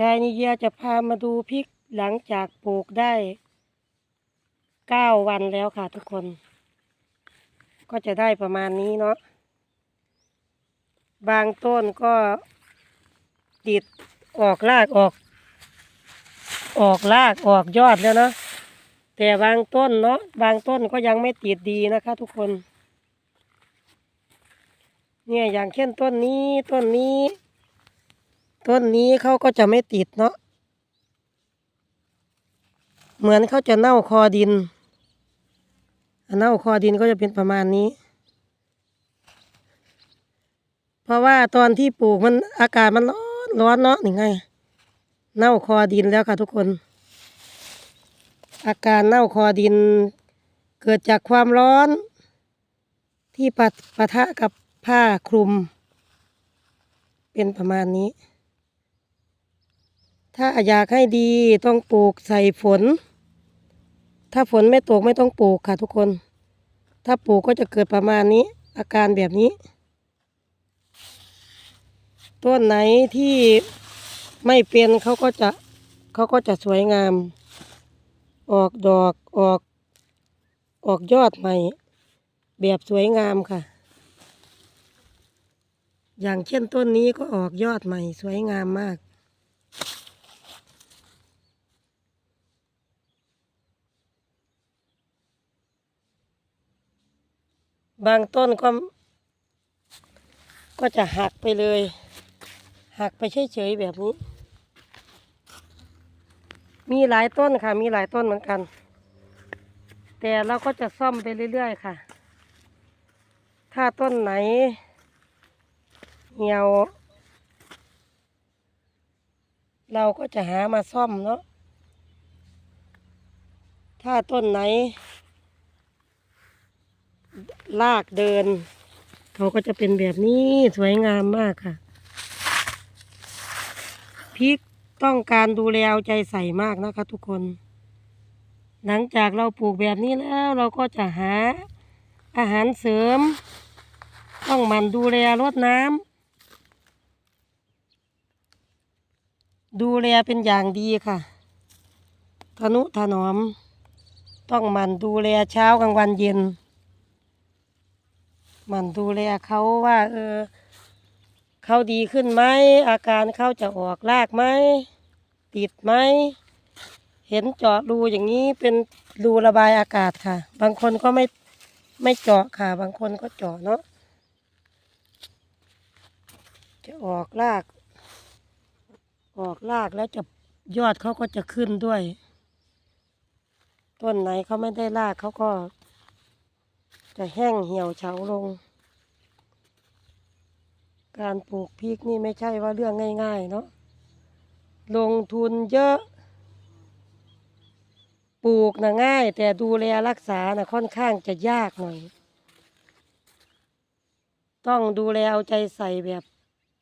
ยายนิเยียจะพามาดูพริกหลังจากปลูกได้เก้าวันแล้วค่ะทุกคน ก็จะได้ประมาณนี้เนาะบางต้นก็ติดออกรากออก ออกรากออกยอดแล้วเนาะแต่บางต้นเนาะบางต้นก็ยังไม่ติดดีนะคะ ทุกคน เนี่ยอย่างเช่นต้นนี้ต้นนี้ ต้นนี้เขาก็จะไม่ติดเนาะเหมือนเขาจะเน่าคอดิน เน่าคอดินก็จะเป็นประมาณนี้ เพราะว่าตอนที่ปลูกมันอากาศมันร้อนร้อนเนาะนี่ไง เน่าคอดินแล้วค่ะทุกคน อาการเน่าคอดิน เกิดจากความร้อน ที่ปะปะทะกับผ้าคลุม เป็นประมาณนี้ ถ้าอยากให้ดีต้องปลูกใส่ฝน ถ้าฝนไม่ตกไม่ต้องปลูกค่ะทุกคน ถ้าปลูกก็จะเกิดประมาณนี้ อาการแบบนี้ ต้นไหนที่ไม่เป็นเขาก็จะเขาก็จะสวยงาม ออกดอกออก ออกยอดใหม่ แบบสวยงามค่ะ อย่างเช่นต้นนี้ก็ออกยอดใหม่สวยงามมาก บางต้นก็ ก็จะหักไปเลย หักไปเฉยๆแบบนี้ มีหลายต้นค่ะ มีหลายต้นเหมือนกัน แต่เราก็จะซ่อมไปเรื่อยๆค่ะ ถ้าต้นไหน เหี่ยว เราก็จะหามาซ่อมเนาะถ้าต้นไหน ลากเดิน เขาก็จะเป็นแบบนี้สวยงามมากค่ะพริกต้องการดูแลเอาใจใส่มากนะคะ ทุกคน หลังจากเราปลูกแบบนี้แล้วเราก็จะหาอาหารเสริม ต้องหมั่นดูแลรดน้ำดูแลเป็นอย่างดีค่ะทนุถนอม ต้องหมั่นดูแลเช้ากลางวันเย็น มันดูแลเขาว่า เออเขาดีขึ้นไหมอาการเขาจะออกรากไหมติดไหมเห็นเจาะรูอย่างนี้เป็นรูระบายอากาศค่ะ บางคนก็ไม่ไม่เจาะค่ะ บางคนก็เจาะเนาะจะออกราก ออกรากแล้วจะยอดเขาก็จะขึ้นด้วย ต้นไหนเขาไม่ได้รากเขาก็ จะแห้งเหี่ยวเฉาลง การปลูกพริกนี่ไม่ใช่ว่าเรื่องง่าย ๆ เนาะลงทุนเยอะ ปลูกนะง่าย แต่ดูแลรักษานะค่อนข้างจะยากหน่อย ต้องดูแลเอาใจใส่แบบ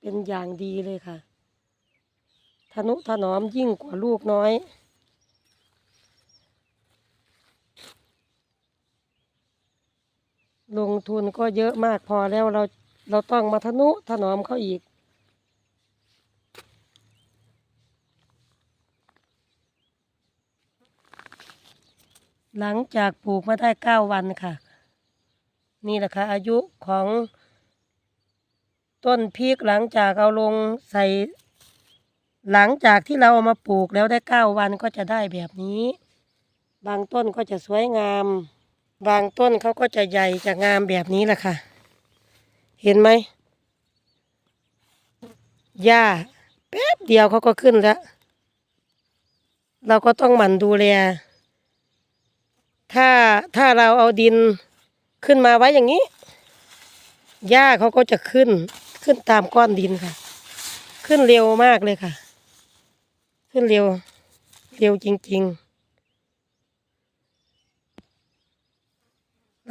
เป็นอย่างดีเลยค่ะ ทนุถนอมยิ่งกว่าลูกน้อย ลงทุนก็เยอะมากพอแล้วเราเราต้องมาทนุถนอมเขาอีก หลังจากปลูกมาได้เก้าวันค่ะ นี่แหละค่ะอายุของต้นพริกหลังจากเอาลงใส่ หลังจากที่เราเอามาปลูกแล้วได้เก้าวันก็จะได้แบบนี้ บางต้นก็จะสวยงาม บางต้นเขาก็จะใหญ่จะงามแบบนี้แหละค่ะ เห็นไหมหญ้าแป๊บเดียวเขาก็ขึ้นแล้ว เราก็ต้องหมั่นดูแล ถ้าถ้าเราเอาดินขึ้นมาไว้อย่างนี้หญ้าเขาก็จะขึ้นขึ้นตามก้อนดินค่ะ ขึ้นเร็วมากเลยค่ะ ขึ้นเร็ว เร็วจริง ๆ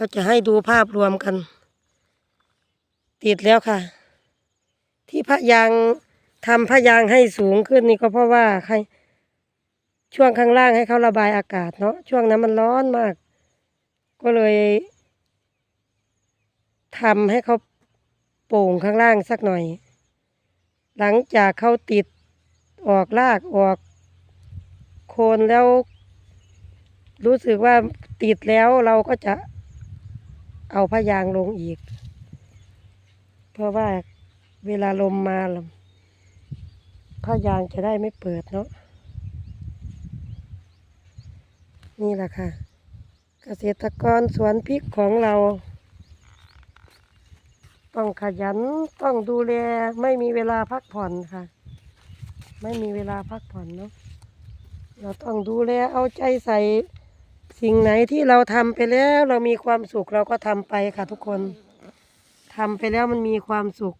เราจะให้ดูภาพรวมกัน ติดแล้วค่ะ ที่พะยางทำพะยางให้สูงขึ้นนี่ก็เพราะว่าใครช่วงข้างล่างให้เขาระบายอากาศเนาะช่วงนั้นมันร้อนมาก ก็เลยทำให้เขาโป่งข้างล่างสักหน่อย หลังจากเขาติดออกรากออกโคนแล้ว รู้สึกว่าติดแล้วเราก็จะ เอาผ้ายางลงอีก เพราะว่าเวลาลมมาลผ้ายางจะได้ไม่เปิดเนาะนี่แหละค่ะ เกษตรกรสวนพริกของเรา ต้องขยันต้องดูแลไม่มีเวลาพักผ่อนค่ะ ไม่มีเวลาพักผ่อนเนาะเราต้องดูแลเอาใจใส่ สิ่งไหนที่เราทำไปแล้วเรามีความสุขเราก็ทำไปค่ะทุกคนทำไปแล้วมันมีความสุข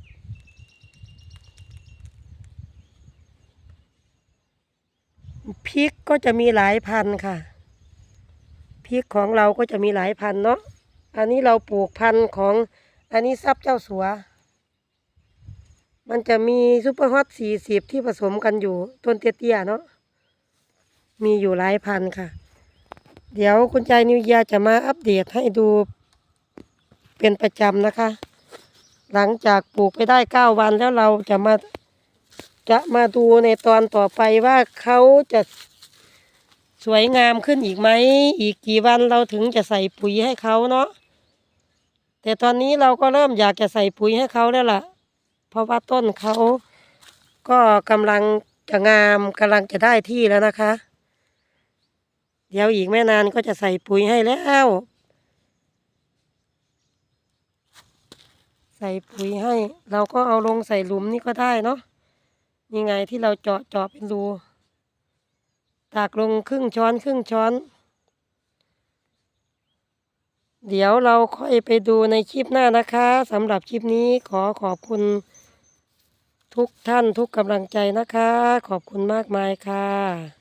พริกก็จะมีหลายพันค่ะ พริกของเราก็จะมีหลายพันเนาะอันนี้เราปลูกพันธุ์ของอันนี้ซับเจ้าสัว มันจะมีซุปเปอร์ฮอตสี่สิบที่ผสมกันอยู่ต้นเตี้ยๆเนาะมีอยู่หลายพันธุ์ค่ะ เดี๋ยวคุณใจนิวยียร์จะมาอัปเดตให้ดูเป็นประจำนะคะ หลังจากปลูกไปได้เก้าวันแล้วเราจะมาจะมาดูในตอนต่อไปว่าเขาจะสวยงามขึ้นอีกไหม อีกกี่วันเราถึงจะใส่ปุ๋ยให้เขาเนาะ แต่ตอนนี้เราก็เริ่มอยากจะใส่ปุ๋ยให้เขาแล้วล่ะ เพราะว่าต้นเขาก็กำลังจะงามกำลังจะได้ที่แล้วนะคะ เดี๋ยวอีกไม่นานก็จะใส่ปุ๋ยให้แล้ว ใส่ปุ๋ยให้ เราก็เอาลงใส่หลุมนี่ก็ได้เนาะนี่ไงที่เราเจาะเจาะเป็นรูตากลงครึ่งช้อนครึ่งช้อน เดี๋ยวเราค่อยไปดูในคลิปหน้านะคะสำหรับคลิปนี้ขอขอบคุณทุกท่านทุกกำลังใจนะคะ ขอบคุณมากมายค่ะ